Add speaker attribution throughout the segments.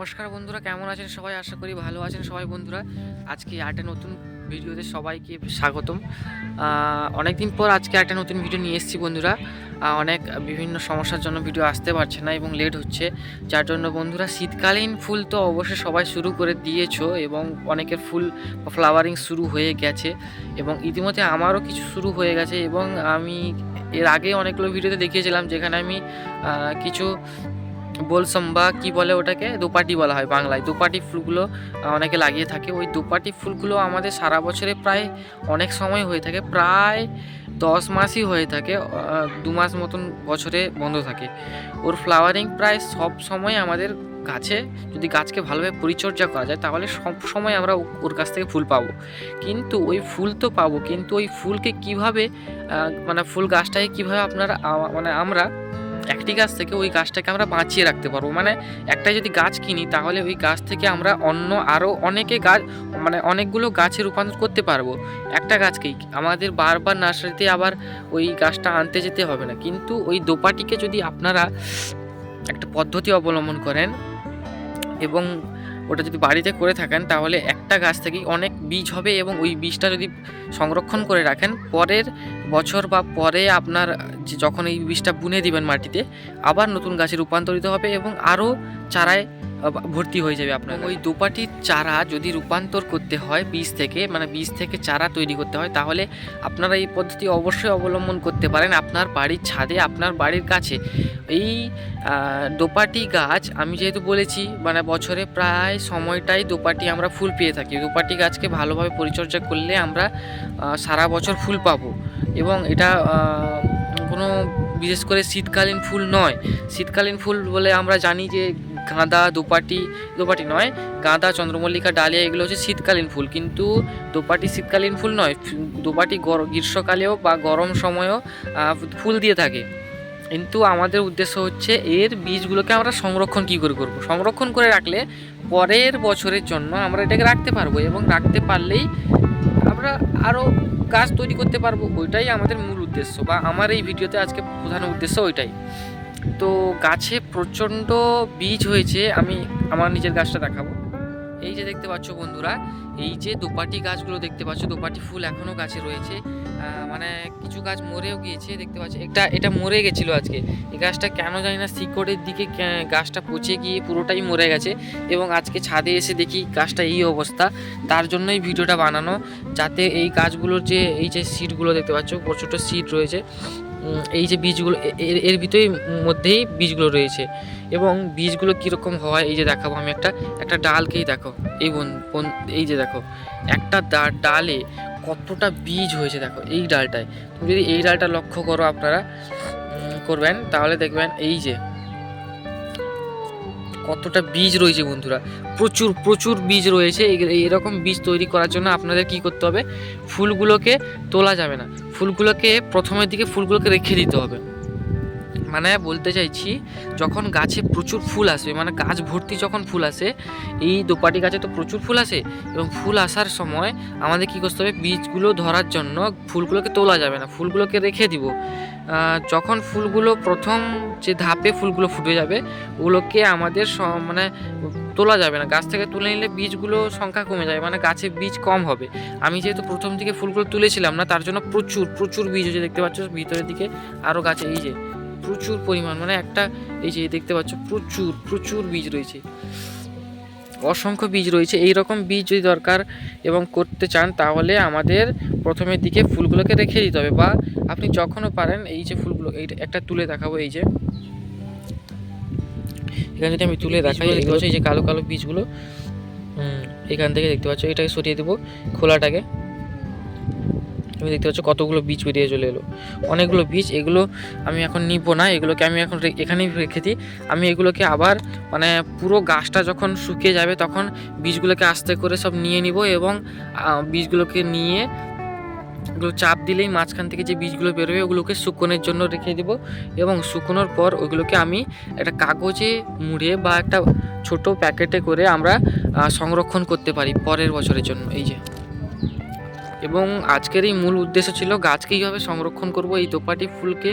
Speaker 1: নমস্কার বন্ধুরা, কেমন আছেন সবাই? আশা করি ভালো আছেন সবাই বন্ধুরা। আজকে একটা নতুন ভিডিওতে সবাইকে স্বাগতম। অনেক দিন পর আজকে একটা নতুন ভিডিও নিয়ে এসেছি বন্ধুরা। অনেক বিভিন্ন সমস্যার জন্য ভিডিও আসতে পারছে না এবং লেট হচ্ছে। যার জন্য বন্ধুরা, শীতকালীন ফুল তো অবশ্যই সবাই শুরু করে দিয়েছ এবং অনেকের ফুল ফ্লাওয়ারিং শুরু হয়ে গেছে এবং ইতিমধ্যে আমারও কিছু শুরু হয়ে গেছে এবং আমি এর আগে অনেকগুলো ভিডিওতে দেখিয়েছিলাম যেখানে আমি কিছু বলসম বা কি বলে ওটাকে? দোপাটি বলা হয় বাংলায়। দোপাটি ফুলগুলো অনেকে লাগিয়ে থাকে। ওই দোপাটি ফুলগুলো আমাদের সারা বছরে প্রায় অনেক সময় হয়ে থাকে। প্রায় দশ মাসই হয়ে থাকে দু মাস মতন বছরে বন্ধ থাকে। ওর ফ্লাওয়ারিং প্রায় সব সময় আমাদের গাছে, যদি গাছকে ভালোভাবে পরিচর্যা করা যায়, তাহলে সব সময় আমরা ওর কাছ থেকে ফুল পাবো। কিন্তু ওই ফুল তো পাবো, কিন্তু ওই ফুলকে কীভাবে মানে ফুল গাছটাকে কীভাবে আপনারা মানে আমরা একটি গাছ থেকে ওই গাছটাকে আমরা বাঁচিয়ে রাখতে পারব। মানে একটা যদি গাছ কিনি, তাহলে ওই গাছ থেকে আমরা অন্য আরও অনেকে গাছ মানে অনেকগুলো গাছে রূপান্তর করতে পারব। একটা গাছকেই আমাদের বারবার নার্সারিতে আবার ওই গাছটা আনতে যেতে হবে না। কিন্তু ওই দোপাটিকে যদি আপনারা একটা পদ্ধতি অবলম্বন করেন এবং ওটা যদি বাড়িতে করে থাকেন, তাহলে একটা গাছ থেকেই অনেক বীজ হবে এবং ওই বীজটা যদি সংরক্ষণ করে রাখেন, পরের বছর বা পরে আপনার যখন এই বীজটা বুনে দিবেন মাটিতে, আবার নতুন গাছে রূপান্তরিত হবে এবং আরও চারায় ভর্তি হয়ে যাবে আপনার ওই দোপাটির চারা যদি রূপান্তর করতে হয় বীজ থেকে মানে বীজ থেকে চারা তৈরি করতে হয় তাহলে আপনারা এই পদ্ধতি অবশ্যই অবলম্বন করতে পারেন আপনার বাড়ির ছাদে আপনার বাড়ির কাছে। এই দোপাটি গাছ আমি যেহেতু বলেছি মানে বছরে প্রায় সময়টাই দোপাটি আমরা ফুল পেয়ে থাকি। দোপাটি গাছকে ভালোভাবে পরিচর্যা করলে আমরা সারা বছর ফুল পাবো। এবং এটা কোনো বিশেষ করে শীতকালীন ফুল নয়। শীতকালীন ফুল বলে আমরা জানি যে গাঁদা দোপাটি দোপাটি নয়, গাঁদা চন্দ্রমল্লিকা, ডালিয়া, এগুলো হচ্ছে শীতকালীন ফুল। কিন্তু দোপাটি শীতকালীন ফুল নয়, দোপাটি গর- গ্রীষ্মকালেও বা গরম সময়েও ফুল দিয়ে থাকে। কিন্তু আমাদের উদ্দেশ্য হচ্ছে এর বীজগুলোকে আমরা সংরক্ষণ কী করে করব? সংরক্ষণ করে রাখলে পরের বছরের জন্য আমরা এটাকে রাখতে পারব এবং রাখতে পারলেই আমরা আরও গাছ তৈরি করতে পারব। ওইটাই আমাদের মূল উদ্দেশ্য বা আমার এই ভিডিওতে আজকে প্রধান উদ্দেশ্য ওইটাই। তো গাছে প্রচণ্ড বীজ হয়েছে, আমি আমার নিজের গাছটা দেখাবো। এই যে দেখতে পাচ্ছ বন্ধুরা, এই যে দোপাটি গাছগুলো দেখতে পাচ্ছ, দোপাটি ফুল এখনও গাছে রয়েছে। মানে কিছু গাছ মরেও গিয়েছে, দেখতে পাচ্ছ। এটা এটা মরে গেছিল আজকে। এই গাছটা কেন জানি না শিকড়ের দিকে গাছটা পচে গিয়ে পুরোটাই মরে গেছে এবং আজকে ছাদে এসে দেখি গাছটা এই অবস্থা। তার জন্যই ভিডিওটা বানানো, যাতে এই গাছগুলোর যে, এই যে সিডগুলো দেখতে পাচ্ছ প্রচুর সিড রয়েছে এই যে বীজগুলো এর ভিতরেই মধ্যেই বীজগুলো রয়েছে। এবং বীজগুলো কীরকম হয়, এই যে দেখাবো আমি একটা একটা ডালকেই দেখো, এই বোন এই যে দেখো, একটা ডা, ডালে কতটা বীজ হয়েছে দেখো, এই ডালটায়। তুমি যদি এই ডালটা লক্ষ্য করো আপনারা করবেন, তাহলে দেখবেন এই যে কতটা বীজ রয়েছে বন্ধুরা? প্রচুর প্রচুর বীজ রয়েছে। এরকম বীজ তৈরি করার জন্য আপনাদের কি করতে হবে? ফুলগুলোকে তোলা যাবে না। ফুলগুলোকে, প্রথমের দিকে ফুলগুলোকে রেখে দিতে হবে। মানে বলতে চাইছি, যখন গাছে প্রচুর ফুল আসবে মানে গাছ ভর্তি যখন ফুল আসে, এই দোপাটি গাছে তো প্রচুর ফুল আসে, এবং ফুল আসার সময় আমাদের কী করতে হবে? বীজগুলো ধরার জন্য ফুলগুলোকে তোলা যাবে না। ফুলগুলোকে রেখে দিব। যখন ফুলগুলো প্রথম যে ধাপে ফুলগুলো ফুটে যাবে, ওগুলোকে আমাদের মানে তোলা যাবে না। গাছ থেকে তুলে নিলে বীজগুলো সংখ্যা কমে যাবে মানে গাছে বীজ কম হবে। আমি যেহেতু প্রথম দিকে ফুলগুলো তুলেছিলাম না, তার জন্য প্রচুর প্রচুর বীজ হয়েছে, দেখতে পাচ্ছ? ভিতরের দিকে আরও গাছে, এই যে প্রচুর পরিমাণ মানে একটা, এই যে দেখতে পাচ্ছ, প্রচুর প্রচুর বীজ রয়েছে। অসংখ্য বীজ রয়েছে। এই রকম বীজ যদি দরকার এবং করতে চান তাহলে আমাদের প্রথমের দিকে ফুলগুলোকে রেখে দিতে হবে বা আপনি যখনও পারেন এই যে ফুলগুলো এই একটা তুলে দেখাবো এই যে। এখানে যদি আমি তুলে দেখাই দেখতে পাচ্ছি এই যে কালো কালো বীজগুলো। এখান থেকে দেখতে পাচ্ছ এটাকে সরিয়ে দেবো খোলাটাকে। তুমি দেখতে পাচ্ছ কতগুলো বীজ বেরিয়ে চলে এলো। অনেকগুলো বীজ, এগুলো আমি এখন নিব না, এগুলোকে আমি এখন এখানেই রেখে দিই। আমি এগুলোকে আবার মানে পুরো গাছটা যখন শুকিয়ে যাবে তখন বীজগুলোকে আস্তে করে সব নিয়ে নিব এবং বীজগুলোকে নিয়ে এগুলো চাপ দিলেই মাঝখান থেকে যে বীজগুলো বেরোবে ওগুলোকে শুকোনোর জন্য রেখে দেবো এবং শুকোনোর পর ওইগুলোকে আমি একটা কাগজে মুড়ে বা একটা ছোট প্যাকেটে করে আমরা সংরক্ষণ করতে পারি পরের বছরের জন্য। এই যে। এবং আজকের এই মূল উদ্দেশ্য ছিল গাছকে কীভাবে সংরক্ষণ করব, এই দোপাটি ফুলকে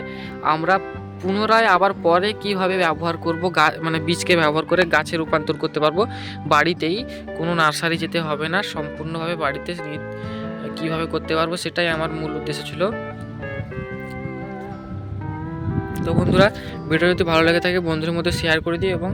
Speaker 1: আমরা পুনরায় আবার পরে কীভাবে ব্যবহার করব, গা মানে বীজকে ব্যবহার করে গাছে রূপান্তর করতে পারব, বাড়িতেই কোনো নার্সারি যেতে হবে না, সম্পূর্ণভাবে বাড়িতে কীভাবে করতে পারব সেটাই আমার মূল উদ্দেশ্য ছিল। তো বন্ধুরা ভিডিও যদি ভালো লেগে থাকে, বন্ধুদের মধ্যে শেয়ার করে দিই এবং